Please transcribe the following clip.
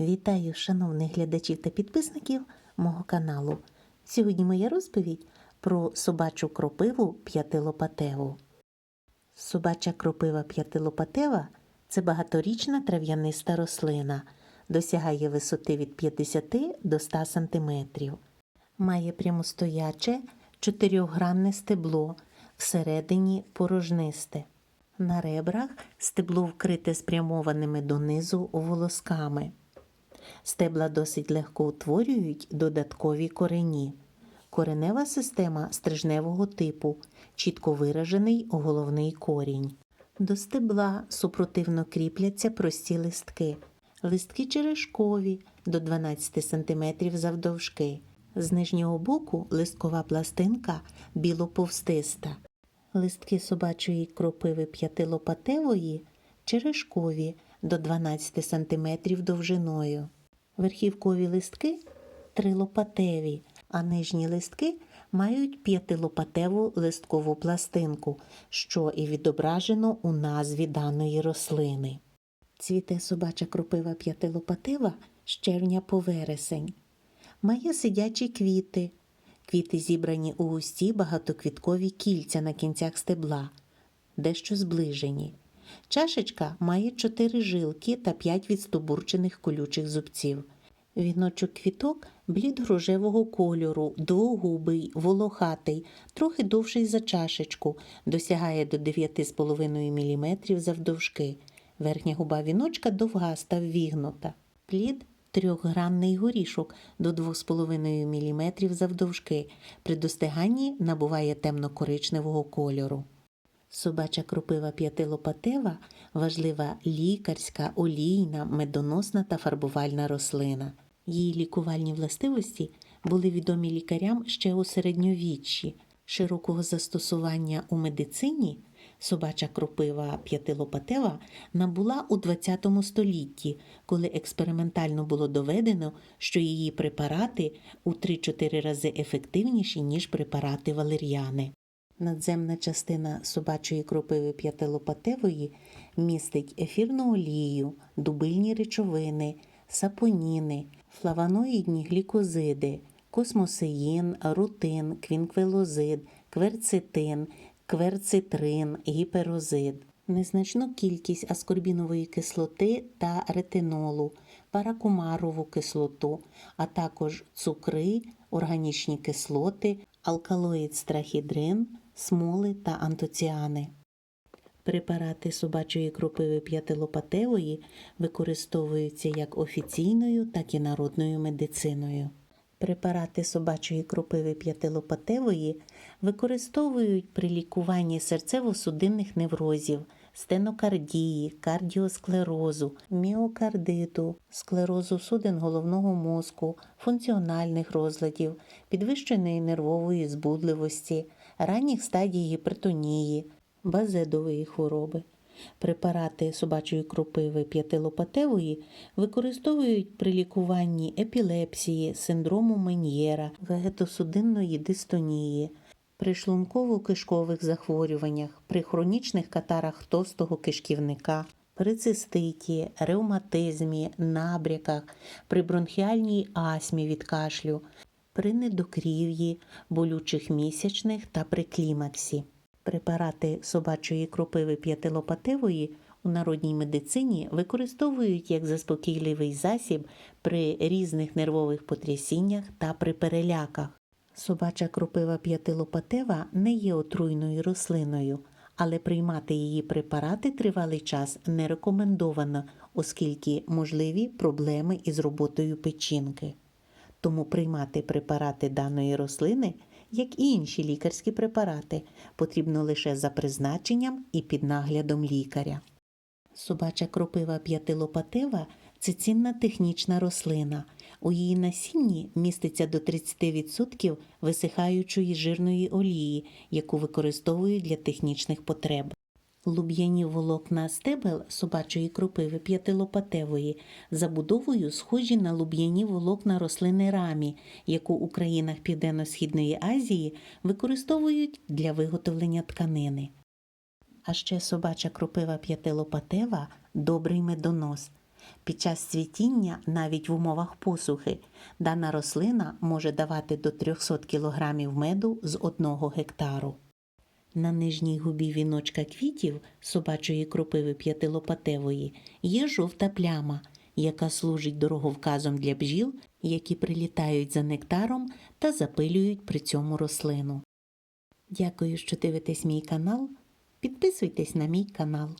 Вітаю шановних глядачів та підписників мого каналу. Сьогодні моя розповідь про собачу кропиву п'ятилопатеву. Собача кропива п'ятилопатева це багаторічна трав'яниста рослина, досягає висоти від 50 до 100 см. Має прямостояче чотирьохгранне стебло, всередині порожнисте. На ребрах стебло вкрите спрямованими донизу волосками. Стебла досить легко утворюють додаткові корені. Коренева система стрижневого типу, чітко виражений головний корінь. До стебла супротивно кріпляться прості листки. Листки черешкові до 12 см завдовжки. З нижнього боку листкова пластинка білоповстиста. Листки собачої кропиви п'ятилопатевої черешкові до 12 см довжиною. Верхівкові листки трилопатеві, а нижні листки мають п'ятилопатеву листкову пластинку, що і відображено у назві даної рослини. Цвіте собача кропива п'ятилопатева з червня по вересень. Має сидячі квіти. Квіти зібрані у густі багатоквіткові кільця на кінцях стебла, дещо зближені. Чашечка має чотири жилки та п'ять відстобурчених колючих зубців. Віночок квіток блідо-рожевого кольору, двогубий, волохатий, трохи довший за чашечку, досягає до 9,5 мм завдовжки. Верхня губа віночка довгаста ввігнута. Плід трьохгранний горішок до 2,5 мм завдовжки. При достиганні набуває темно-коричневого кольору. Собача кропива п'ятилопатева важлива лікарська, олійна, медоносна та фарбувальна рослина. Її лікувальні властивості були відомі лікарям ще у середньовіччі. Широкого застосування у медицині собача кропива п'ятилопатева набула у ХХ столітті, коли експериментально було доведено, що її препарати у 3-4 рази ефективніші, ніж препарати валеріани. Надземна частина собачої кропиви п'ятилопатевої містить ефірну олію, дубильні речовини, сапоніни, флавоноїдні глікозиди, космосеїн, рутин, квінквелозид, кверцетин, кверцитрин, гіперозид. Незначну кількість аскорбінової кислоти та ретинолу, паракумарову кислоту, а також цукри, органічні кислоти, алкалоїд страхідрин, смоли та антоціани. Препарати собачої кропиви п'ятилопатевої використовуються як офіційною, так і народною медициною. Препарати собачої кропиви п'ятилопатевої використовують при лікуванні серцево-судинних неврозів, стенокардії, кардіосклерозу, міокардиту, склерозу судин головного мозку, функціональних розладів, підвищеної нервової збудливості, ранніх стадій гіпертонії, базедової хвороби. Препарати собачої кропиви п'ятилопатевої використовують при лікуванні епілепсії, синдрому Мен'єра, вегетосудинної дистонії, при шлунково-кишкових захворюваннях, при хронічних катарах товстого кишківника, при циститі, ревматизмі, набряках, при бронхіальній астмі від кашлю, при недокрів'ї, болючих місячних та при клімаксі. Препарати собачої кропиви п'ятилопатевої у народній медицині використовують як заспокійливий засіб при різних нервових потрясіннях та при переляках. Собача кропива п'ятилопатева не є отруйною рослиною, але приймати її препарати тривалий час не рекомендовано, оскільки можливі проблеми із роботою печінки. Тому приймати препарати даної рослини, як і інші лікарські препарати, потрібно лише за призначенням і під наглядом лікаря. Собача кропива п'ятилопатева це цінна технічна рослина. У її насінні міститься до 30% висихаючої жирної олії, яку використовують для технічних потреб. Луб'яні волокна стебел собачої кропиви п'ятилопатевої забудовою схожі на луб'яні волокна рослини рамі, яку у країнах Південно-Східної Азії використовують для виготовлення тканини. А ще собача кропива п'ятилопатева добрий медонос. Під час цвітіння, навіть в умовах посухи, дана рослина може давати до 300 кг меду з одного гектару. На нижній губі віночка квітів собачої кропиви п'ятилопатевої є жовта пляма, яка служить дороговказом для бджіл, які прилітають за нектаром та запилюють при цьому рослину. Дякую, що дивитесь мій канал. Підписуйтесь на мій канал.